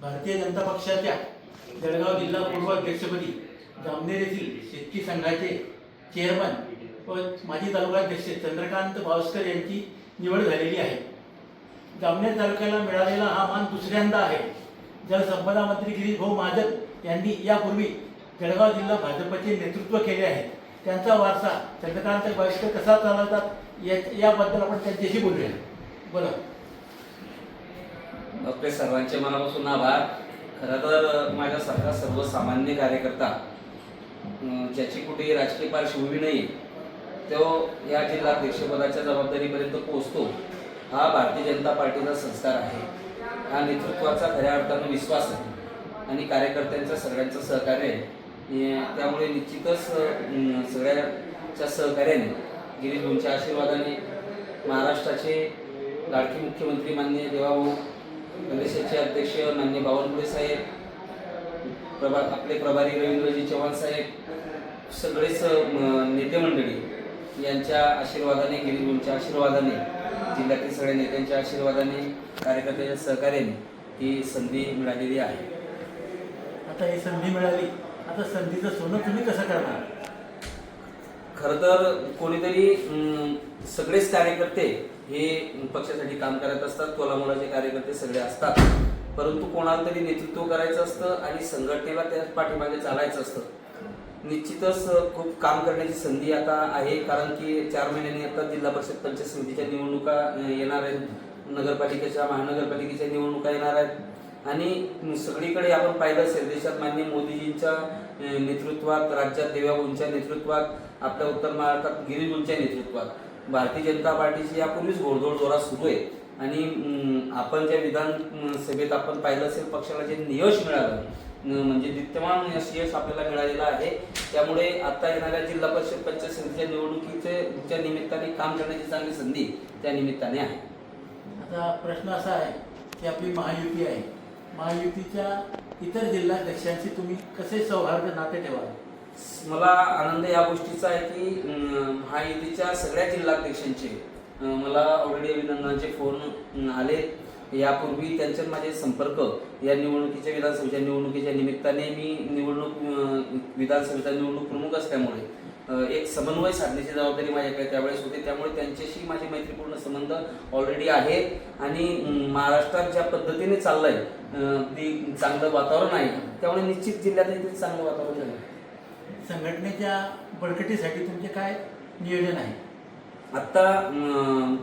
भारतीय जनता पक्षाच्या जळगाव जिल्हा पूर्व अध्यक्षपदी जामनेर येथील शेतकी संघाचे चेअरमन व माजी तालुकाध्यक्ष चंद्रकांत बावस्कर यांची निवड झालेली आहे. जामनेर तालुक्याला मिळालेला हा मान दुसऱ्यांदा आहे. जलसंपदा मंत्री गिरीश भाऊ महाजन यांनी यापूर्वी जळगाव जिल्हा भाजपचे नेतृत्व केले आहे. त्यांचा वारसा चंद्रकांत भावस्कर कसा चालवतात याबद्दल आपण त्यांच्याशी बोलूया. बोला. आपले सर्वांचे मनापासून आभार. खरं तर माझ्यासारखा सर्वसामान्य कार्यकर्ता ज्याची कुठेही राजकीय पार्श्वभूमी नाही तो या जिल्हाध्यक्षपदाच्या जबाबदारीपर्यंत पोहोचतो. हा भारतीय जनता पार्टीचा संस्कार आहे. हा नेतृत्वाचा खऱ्या अर्थानं विश्वास आहे. आणि कार्यकर्त्यांचं सगळ्यांचं सहकार्य आहे. त्यामुळे निश्चितच सगळ्याच्या सहकार्याने गिरीश भाऊंच्या आशीर्वादाने महाराष्ट्राचे लाडके मुख्यमंत्री माननीय देवाभाऊ प्रदेशाचे अध्यक्ष मान्य बावनकुळे साहेब प्रभा आपले प्रभारी रवींद्रजी चव्हाण साहेब सगळेच नेते मंडळी यांच्या आशीर्वादाने गिरीगुरूंच्या आशीर्वादाने जिल्ह्यातील सगळ्या नेत्यांच्या आशीर्वादाने कार्यकर्त्यांच्या सहकार्याने ही संधी मिळालेली आहे. आता ही संधी मिळाली. आता संधीचं सोनं तुम्ही कसं करणार? खरं तर कोणीतरी सगळेच कार्यकर्ते हे पक्षासाठी काम करत असतात तोलामोलाचे कार्यकर्ते सगळे असतात. परंतु कोणाला तरी नेतृत्व करायचं असतं आणि संघटनेला त्या पाठीमागे चालायचं असतं. निश्चितच खूप काम करण्याची संधी आता आहे कारण की चार महिन्यांनी आता जिल्हा परिषद पंचायत समितीच्या निवडणुका येणार आहेत. नगरपालिकेच्या महानगरपालिकेच्या निवडणुका येणार आहेत. आणि सगळीकडे आपण पाहिलं असेल देशात मान्य मोदीजींच्या नेतृत्वात राज्यात देवाभाऊंच्या नेतृत्वात आपल्या उत्तर महाराष्ट्रात गिरीगुंच्या नेतृत्वात. भारतीय जनता पार्टीची यापूर्वीच घोडदोड जोरात सुरू आहे. आणि आपण ज्या विधान सभेत आपण पाहिलं असेल पक्षाला जे यश मिळालं म्हणजे विद्यमान यश यश आपल्याला मिळालेलं आहे. त्यामुळे आता येणाऱ्या जिल्हा परिषद पंचायत समितीच्या निवडणुकीचे च्या निमित्ताने काम करण्याची चांगली संधी त्या निमित्ताने आहे. आता प्रश्न असा आहे की आपली महायुती आहे. महायुतीच्या इतर जिल्हाध्यक्षांशी तुम्ही कसे सौहार्द नाते ठेवाल मला आनंद या गोष्टीचा आहे की महायुतीच्या सगळ्या जिल्हाध्यक्षांचे मला ऑलरेडी अभिनंदनाचे फोन आले. यापूर्वी त्यांच्यात माझे संपर्क या निवडणुकीच्या विधानसभेच्या निवडणुकीच्या निमित्ताने मी निवडणूक विधानसभेचा निवडणूक प्रमुख असल्यामुळे एक समन्वय साधण्याची जबाबदारी माझ्याकडे त्यावेळेस होती. त्यामुळे त्यांच्याशी माझे मैत्रीपूर्ण संबंध ऑलरेडी आहे. आणि महाराष्ट्रात ज्या पद्धतीने चाललंय अं, अगदी चांगलं वातावरण आहे त्यामुळे निश्चित जिल्ह्यातही ते चांगलं वातावरण झालं संघटनेच्या बळकटीसाठी तुमचे काय नियोजन आहे? आत्ता अं,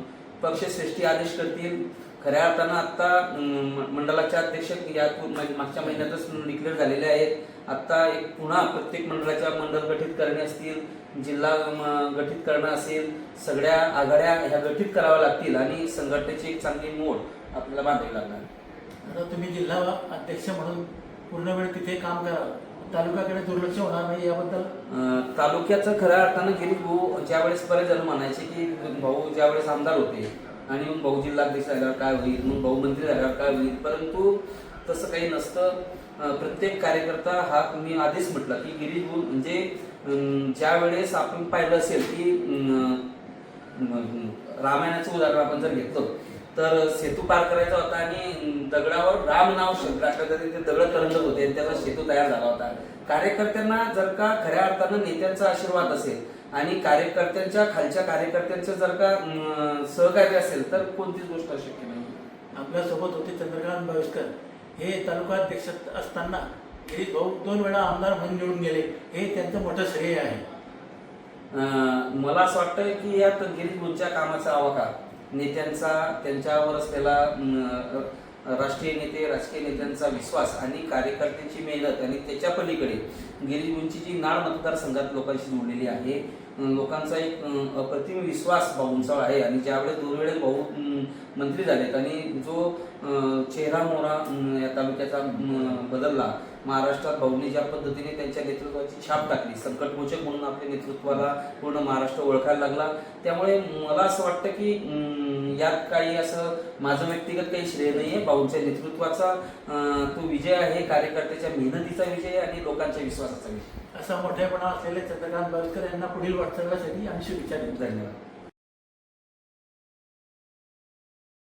पक्षश्रेष्ठी आदेश करतील. खऱ्या अर्थानं आत्ता अं, मंडळाचे अध्यक्ष या मागच्या महिन्यातच डिक्लेअर झालेले आहेत. आत्ता एक पुन्हा प्रत्येक मंडळाच्या मंडळ गठीत करणे असतील जिल्हा गठीत करणं असेल सगळ्या आघाड्या ह्या गठीत कराव्या लागतील आणि संघटनेची एक चांगली मोड आपल्याला बांधावी लागणार. आता तुम्ही जिल्हा अध्यक्ष म्हणून पूर्ण वेळ तिथे काम करा तालुक्याकडे दुर्लक्ष होणार नाही याबद्दल? तालुक्याचं खऱ्या अर्थानं गिरीश भाऊ ज्यावेळेस बरेच जण म्हणायचे की भाऊ ज्यावेळेस आमदार होते आणि मग भाऊ जिल्हाध्यक्ष झाल्यावर काय होईल मग भाऊ मंत्री झाल्यावर काय होईल परंतु तसं काही नसतं. प्रत्येक कार्यकर्ता हा तुम्ही आधीच म्हटला की गिरीश भाऊ म्हणजे ज्या वेळेस आपण पाहिलं असेल की रामायणाचं उदाहरण आपण जर घेतलं तर सेतू पार करायचा होता आणि दगडावर राम नाव शब्द ते दगड तरंगत होते त्याचा सेतू तयार झाला होता. कार्यकर्त्यांना जर का खऱ्या अर्थानं नेत्यांचा आशीर्वाद असेल आणि कार्यकर्त्यांच्या खालच्या कार्यकर्त्यांचं जर का सहकार्य असेल तर कोणतीच गोष्ट शक्य नाही आपल्यासोबत होते चंद्रकांत भावेशकर हे तालुका अध्यक्ष असताना गिरीश भाऊ दोन वेळा आमदार म्हणून निवडून गेले. हे त्यांचं मोठं श्रेय आहे. मला असं वाटतं की यात गिरीश भाऊंच्या कामाचा आवाका नेत्यांचा त्यांच्यावर असलेला राष्ट्रीय नेते राजकीय नेत्यांचा विश्वास आणि कार्यकर्त्यांची मेहनत आणि त्याच्या पलीकडे गिरीश जी नाळ मतदारसंघात लोकांशी जोडलेली आहे. लोकांचा एक अप्रतिम विश्वास भाऊंचा आहे आणि ज्यावेळेस दोन वेळेस भाऊ मंत्री झालेत आणि जो चेहरा मोहरा या तालुक्याचा बदलला महाराष्ट्रात भाऊंनी ज्या पद्धतीने त्यांच्या नेतृत्वाची छाप टाकली संकटमोचक म्हणून आपल्या नेतृत्वाला पूर्ण महाराष्ट्र ओळखायला लागला. त्यामुळे मला असं वाटतं की यात काही असं माझं व्यक्तिगत काही श्रेय नाही आहे भाऊंच्या नेतृत्वाचा तो विजय आहे कार्यकर्त्याच्या मेहनतीचा विजय आणि लोकांच्या विश्वासाचा विजय असा मोठेपणा असलेले चंद्रकांत बाविस्कर यांना पुढील वाटचालीसाठी आम्ही शुभेच्छा देतो धन्यवाद.